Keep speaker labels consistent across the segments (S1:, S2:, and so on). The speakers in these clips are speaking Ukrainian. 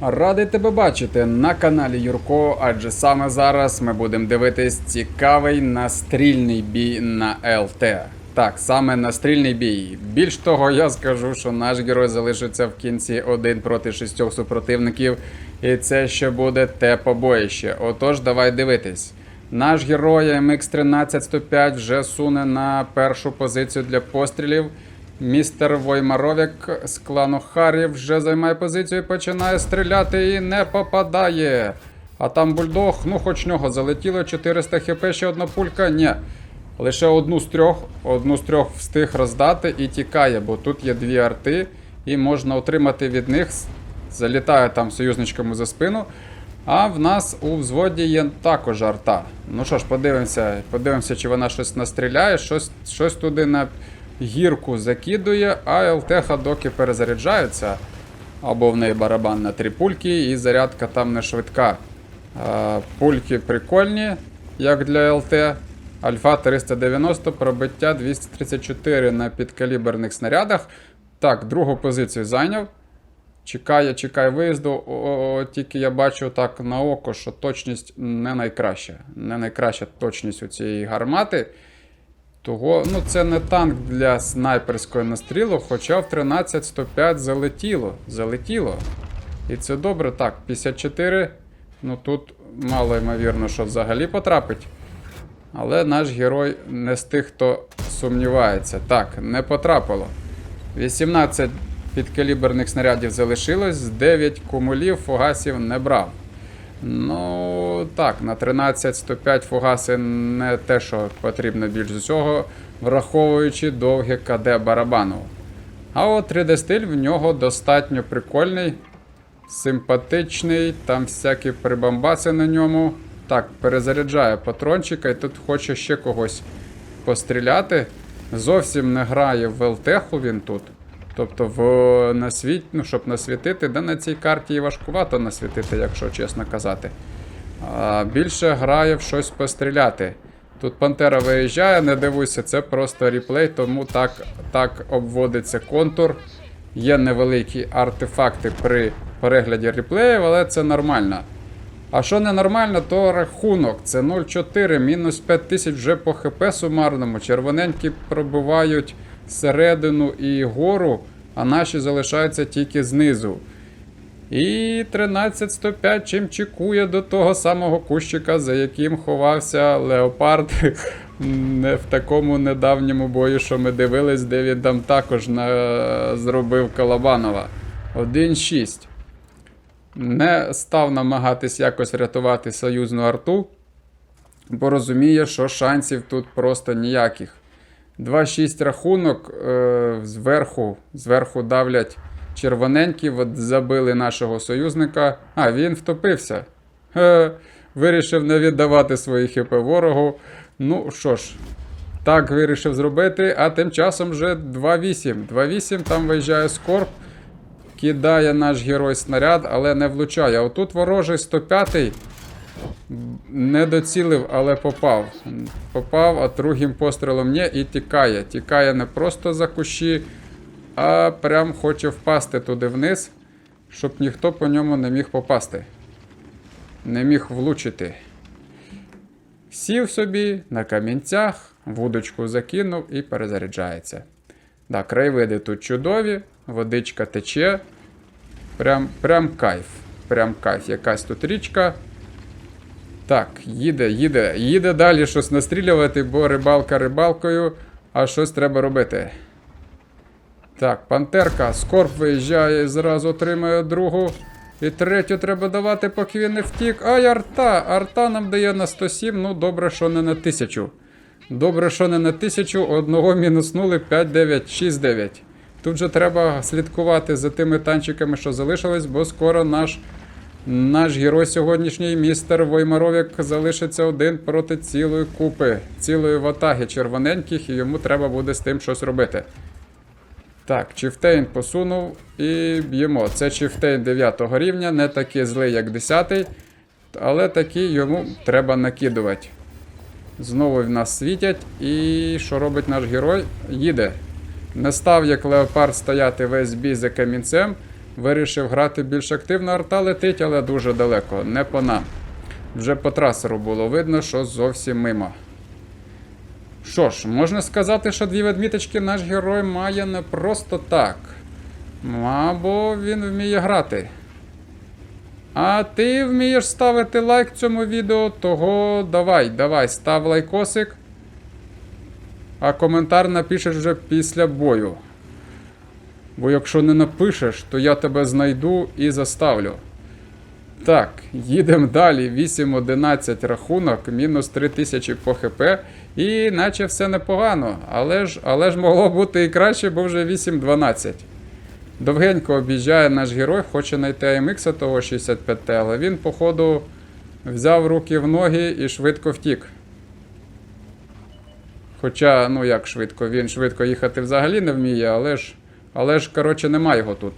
S1: Радий тебе бачити на каналі Юрко, адже саме зараз ми будемо дивитись цікавий настрільний бій на ЛТ. Так, саме настрільний бій. Більш того, я скажу, що наш герой залишиться в кінці один проти шістьох супротивників, і це ще буде те побоїще. Отож, давай дивитись. Наш герой MX-13-105 вже суне на першу позицію для пострілів. Містер Воймаровік з клану Харі вже займає позицію і починає стріляти і не попадає. А там бульдог, ну хоч нього залетіло 400 хп, ще одна пулька. Ні. Лише одну з трьох, одну з трьох встиг роздати і тікає, бо тут є дві арти, і можна отримати від них. Залітає там союзничками за спину. А в нас у взводі є також арта. Ну що ж, подивимося, подивимося, чи вона щось настріляє, щось, щось туди на гірку закидує, а ЛТХ доки перезаряджається. Або в неї барабан на три пульки, і зарядка там не швидка. А, пульки прикольні, як для ЛТ. Альфа 390, пробиття 234 на підкаліберних снарядах. Так, другу позицію зайняв. Чекає, чекає виїзду. О, тільки я бачу так на око, що точність не найкраща. Не найкраща точність у цієї гармати. Того, ну це не танк для снайперської настрілу, хоча в 13-105 залетіло. Залетіло. І це добре. Так, 54. Ну тут мало ймовірно, що взагалі потрапить. Але наш герой не з тих, хто сумнівається. Так, не потрапило. 18 підкаліберних снарядів залишилось, 9 кумулів фугасів не брав. Ну, так, на 13-105 фугаси не те, що потрібно більш усього, враховуючи довге КД барабану. А от 3D стиль в нього достатньо прикольний, симпатичний, там всякі прибамбаси на ньому. Так, перезаряджає патрончика і тут хоче ще когось постріляти. Зовсім не грає в ЛТХу він тут. Тобто, в насвіт, ну, щоб насвітити, де на цій карті і важкувато насвітити, якщо чесно казати. А, більше грає в щось постріляти. Тут Пантера виїжджає, не дивуйся, це просто реплей, тому так, так обводиться контур. Є невеликі артефакти при перегляді реплеїв, але це нормально. А що ненормально, то рахунок. Це 0,4, мінус 5000 вже по ХП сумарному. Червоненькі пробивають середину і гору, а наші залишаються тільки знизу. І 13105 чим чекує до того самого кущика, за яким ховався Леопард не в такому недавньому бою, що ми дивились, де він там також на... зробив Колобанова. 1-6. Не став намагатись якось рятувати союзну арту, бо розуміє, що шансів тут просто ніяких. 2-6 рахунок е, зверху, зверху давлять червоненькі, от забили нашого союзника. А, він втопився. Е, вирішив не віддавати свої хп ворогу. Ну що ж, так вирішив зробити, а тим часом вже 2-8. 2-8 там виїжджає скорб. Кидає наш герой снаряд, але не влучає. Отут ворожий 105-й не доцілив, але попав. Попав, а другим пострілом ні і тікає. Тікає не просто за кущі, а прям хоче впасти туди вниз, щоб ніхто по ньому не міг попасти. Не міг влучити. Сів собі на камінцях, вудочку закинув і перезаряджається. Да, краєвиди тут чудові, водичка тече. Прям, прям кайф. Прям кайф. Якась тут річка. Так, їде, їде, їде далі щось настрілювати, бо рибалка рибалкою, а щось треба робити. Так, пантерка, скорб виїжджає зразу отримує другу. І третю треба давати, поки він не втік. Ай, арта! Арта нам дає на 107, ну добре, що не на 1000. Добре, що не на 1000, одного мінуснули 5-9, 6-9. Тут же треба слідкувати за тими танчиками, що залишились, бо скоро наш, наш герой сьогоднішній, містер Воймаровік, залишиться один проти цілої купи, цілої ватаги червоненьких, і йому треба буде з тим щось робити. Так, Чифтейн посунув і б'ємо. Це Чифтейн 9 рівня, не такий злий, як 10, але такий йому треба накидувати. Знову в нас світять, і що робить наш герой? Їде. Не став як леопард стояти весь бій за камінцем, вирішив грати більш активно. Арта летить, але дуже далеко, не по нам. Вже по трасеру було видно, що зовсім мимо. Що ж, можна сказати, що дві ведміточки наш герой має не просто так. Або він вміє грати. А ти вмієш ставити лайк цьому відео, того давай, давай, став лайкосик. А коментар напишеш вже після бою. Бо якщо не напишеш, то я тебе знайду і заставлю. Так, їдемо далі. 8-11 рахунок, мінус 3000 по ХП. І наче все непогано. Але ж, але ж могло бути і краще, бо вже 8-12. Довгенько об'їжджає наш герой, хоче знайти AMX того 65Т, але він, походу, взяв руки в ноги і швидко втік. Хоча, ну як швидко, він швидко їхати взагалі не вміє, але ж, але ж, коротше, нема його тут.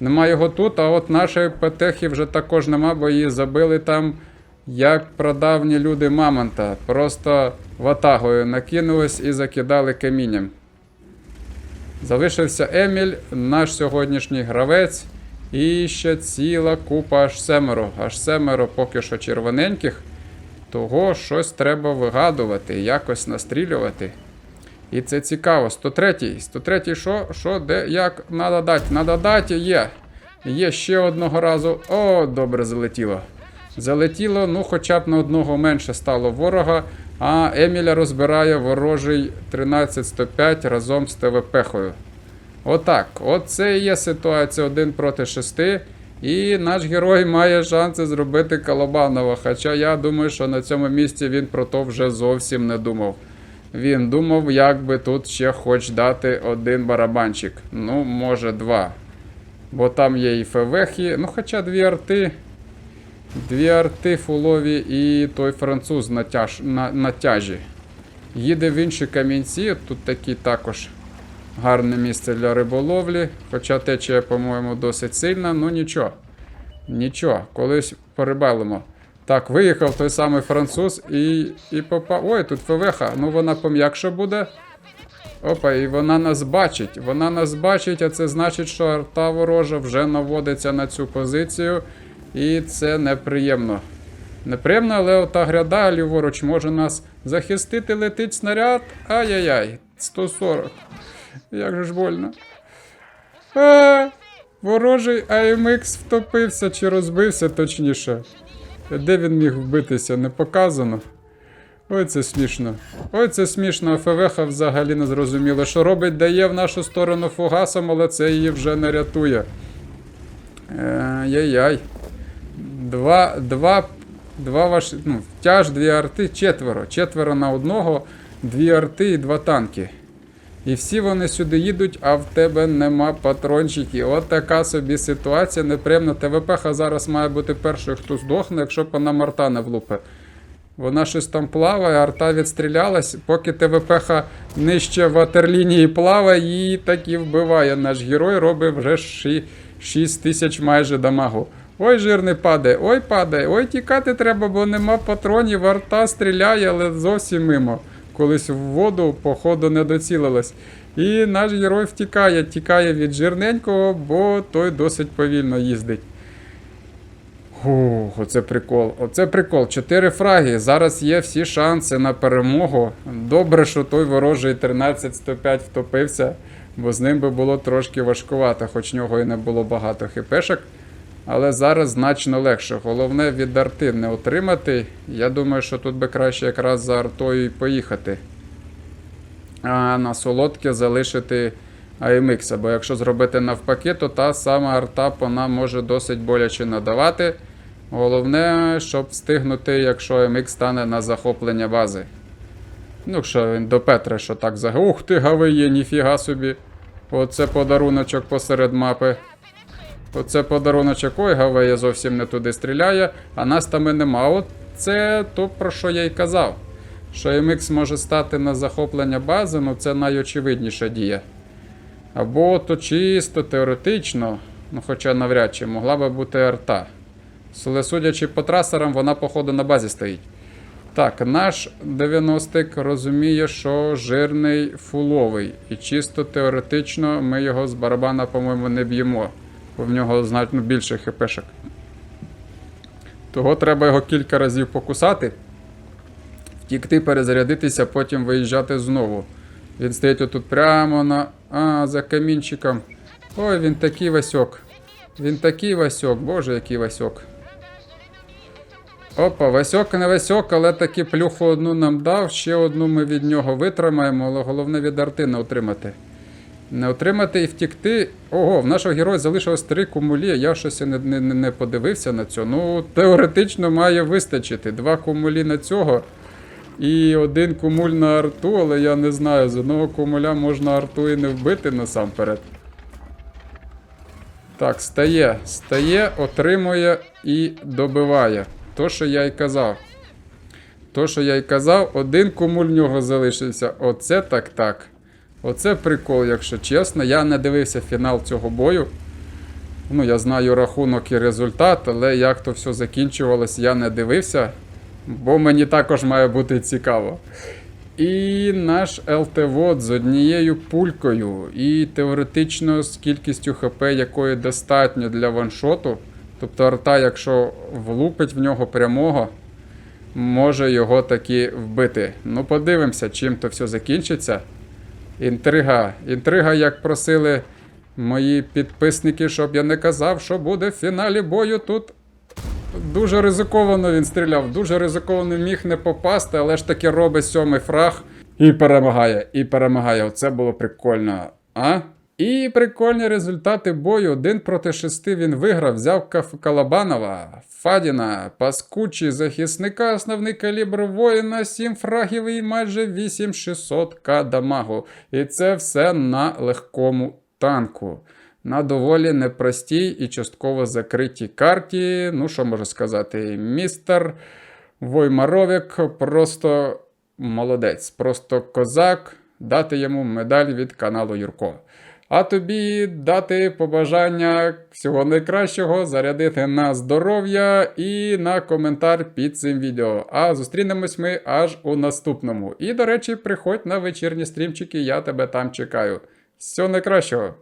S1: Нема його тут, а от нашої ПТХи вже також нема, бо її забили там, як прадавні люди Мамонта. Просто ватагою накинулись і закидали камінням. Залишився Еміль, наш сьогоднішній гравець. І ще ціла купа аж семеро. Аж семеро поки що червоненьких. Того щось треба вигадувати, якось настрілювати. І це цікаво. 103-й. 103-й що? Що, де, як? Надо дати. Надо дати, є. Є ще одного разу. О, добре залетіло. Залетіло, ну хоча б на одного менше стало ворога. А Еміля розбирає ворожий 13-105 разом з ТВП-хою. Отак. Оце і є ситуація 1 проти 6. І наш герой має шанси зробити Колобанова. Хоча я думаю, що на цьому місці він про то вже зовсім не думав. Він думав, як би тут ще хоч дати один барабанчик. Ну, може, два. Бо там є і февехи, ну хоча дві арти. Дві арти фулові і той француз на, тяж, на, на тяжі. Їде в інші камінці, тут такі також гарне місце для риболовлі. Хоча течія, по-моєму, досить сильна, ну нічого. Нічого, колись порибалимо. Так, виїхав той самий француз і, і попав. Ой, тут ФВХ, ну вона пом'якше буде. Опа, і вона нас бачить. Вона нас бачить, а це значить, що арта ворожа вже наводиться на цю позицію. І це неприємно. Неприємно, але ота гряда ліворуч може нас захистити, летить снаряд. Ай-яй-яй, 140. Як же ж больно. А, ворожий AMX втопився чи розбився точніше. Де він міг вбитися, не показано. Ой, це смішно. Ой, це смішно. ФВХ взагалі не зрозуміло, що робить, дає в нашу сторону фугасом, але це її вже не рятує. Яй-яй. Два, два, два ваші. Ну, тяж, дві арти, четверо. Четверо на одного, дві арти і два танки. І всі вони сюди їдуть, а в тебе нема патрончиків. От така собі ситуація неприємна. ТВП зараз має бути першою, хто здохне, якщо вона марта не влупе. Вона щось там плаває, арта відстрілялась, поки ТВП нижче ватерлінії плаває, її так і вбиває. Наш герой робить вже 6 тисяч майже дамагу. Ой, жирний падає, ой падає, ой тікати треба, бо нема патронів, арта стріляє, але зовсім мимо. Колись в воду, походу, не доцілилась. І наш герой втікає, тікає від жирненького, бо той досить повільно їздить. Ух, оце прикол. Оце прикол. Чотири фраги. Зараз є всі шанси на перемогу. Добре, що той ворожий 13-105 втопився, бо з ним би було трошки важкувато, хоч нього і не було багато хіпешок. Але зараз значно легше. Головне від арти не отримати. Я думаю, що тут би краще якраз за артою і поїхати. А на солодке залишити AMX. Бо якщо зробити навпаки, то та сама арта вона може досить боляче надавати. Головне, щоб встигнути, якщо AMX стане на захоплення бази. Ну, що він до Петра, що так за. Ух ти, гавиє, ніфіга собі. Оце подаруночок посеред мапи. Оце подаруночок, ой, Гавея зовсім не туди стріляє, а нас там і нема. От це то, про що я й казав. Що MX може стати на захоплення бази, ну це найочевидніша дія. Або то чисто теоретично, ну хоча навряд чи могла би бути арта. Але судячи по трасерам, вона, походу, на базі стоїть. Так, наш 90-ик розуміє, що жирний фуловий. І чисто теоретично ми його з барабана, по-моєму, не б'ємо. Бо в нього значно більше хпшок. Того треба його кілька разів покусати, втікти, перезарядитися, потім виїжджати знову. Він стоїть отут прямо на. А, за камінчиком. Ой, він такий Васьок. Він такий Васьок, боже, який Васьок. Опа, Васьок не Васьок, але таки плюху одну нам дав, ще одну ми від нього витримаємо, але головне від арти не отримати. Не отримати і втікти. Ого, в нашого героя залишилось три кумулі, я щось не, не, не- подивився на це. Ну, теоретично має вистачити. Два кумулі на цього. І один кумуль на арту, але я не знаю, з одного кумуля можна арту і не вбити насамперед. Так, стає, стає, отримує і добиває. То, що я й казав. То, що я й казав, один кумуль в нього залишився. Оце так так. Оце прикол, якщо чесно. Я не дивився фінал цього бою. Ну, я знаю рахунок і результат, але як то все закінчувалось, я не дивився. Бо мені також має бути цікаво. І наш ЛТВОД з однією пулькою, і теоретично з кількістю ХП, якої достатньо для ваншоту. Тобто арта, якщо влупить в нього прямого, може його таки вбити. Ну, подивимося, чим то все закінчиться. Інтрига. Інтрига, як просили мої підписники, щоб я не казав, що буде в фіналі бою тут. Дуже ризиковано він стріляв, дуже ризиковано міг не попасти, але ж таки робить сьомий фраг і перемагає. І перемагає. Оце було прикольно. А? І прикольні результати бою. Один проти шести він виграв, взяв Калабанова, Фадіна, Паскучі, захисника, основний калібр воїна, 7 фрагів і майже 8600 к дамагу. І це все на легкому танку. На доволі непростій і частково закритій карті. Ну, що можу сказати, містер Воймаровик просто молодець, просто козак. Дати йому медаль від каналу Юрко. А тобі дати побажання всього найкращого, зарядити на здоров'я і на коментар під цим відео. А зустрінемось ми аж у наступному. І, до речі, приходь на вечірні стрімчики, я тебе там чекаю. Всього найкращого!